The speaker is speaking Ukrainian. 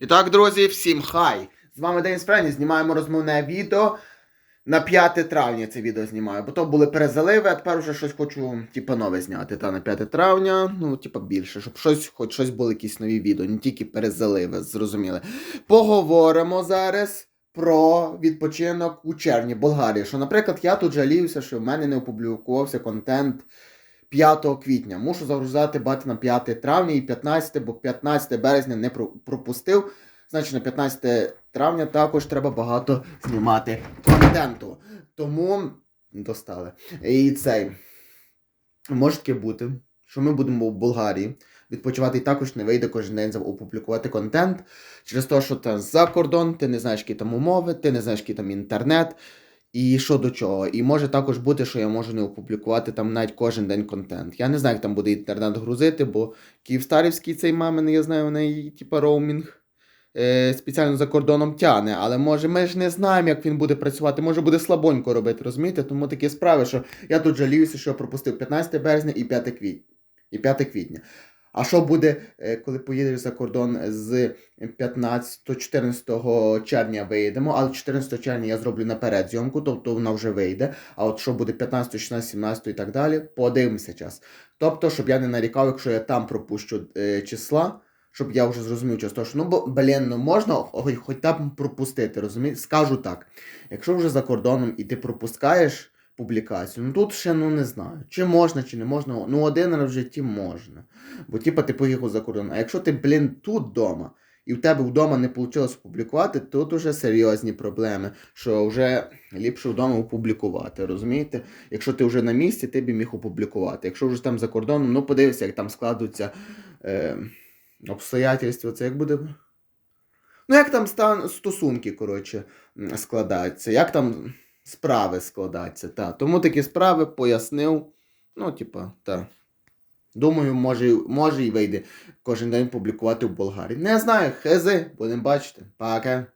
І так, друзі, всім хай! З вами День Спрені, знімаємо розмовне відео. На 5 травня це відео знімаю, бо то були перезаливи, а тепер вже щось хочу, типа, нове зняти. Та на 5 травня, ну, типа, більше, щоб щось, хоч щось було якісь нові відео, не тільки перезаливи, зрозуміли. Поговоримо зараз про відпочинок у червні Болгарії. Що, наприклад, я тут жаліюся, що в мене не опублікувався контент 5 квітня. Мушу загрузати бати на 5 травня і 15, бо 15 березня не пропустив. Значить, на 15 травня також треба багато знімати контенту. Тому достали. І цей. Може таке бути, що ми будемо в Болгарії. Відпочивати і також не вийде кожен день опублікувати контент. Через те, що там за кордон, ти не знаєш, які там умови, ти не знаєш, який там інтернет. І що до чого. І може також бути, що я можу не опублікувати там навіть кожен день контент. Я не знаю, як там буде інтернет грузити, бо Київстарівський цей мамин, я знаю, в неї типа роумінг е, спеціально за кордоном тяне. Але може ми ж не знаємо, як він буде працювати, може буде слабонько робити, розумієте? Тому такі справи, що я тут жаліюся, що я пропустив 15 березня і 5 квітня. І 5 квітня. А що буде, е, коли поїдеш за кордон з 15-14 червня виїдемо, але 14 червня я зроблю наперед зйомку, тобто вона вже вийде. А от що буде 15, 16, 17 і так далі, подивимося час. Тобто, щоб я не нарікав, якщо я там пропущу е, числа, щоб я вже зрозумів часто, що ну бо блін, ну можна хоч, хоч там пропустити, розумієш? Скажу так. Якщо вже за кордоном і ти пропускаєш публікацію, ну тут ще ну не знаю, чи можна, чи не можна. Ну один раз в житті можна. Бо типа ти поїхав за кордон. А якщо ти, блін, тут вдома, і в тебе вдома не вийшло опублікувати, тут уже серйозні проблеми, що вже ліпше вдома опублікувати, розумієте? Якщо ти вже на місці, ти б міг опублікувати. Якщо вже там за кордоном, ну подивися, як там складуться е, обстоятельства, це як буде. Ну, як там стан... стосунки, коротше, складаються, як там справи складаються. Та. Тому такі справи пояснив. Ну, типа, так. Думаю, може, може і вийде кожен день публікувати в Болгарії. Не знаю, хези, будемо бачити. Пока.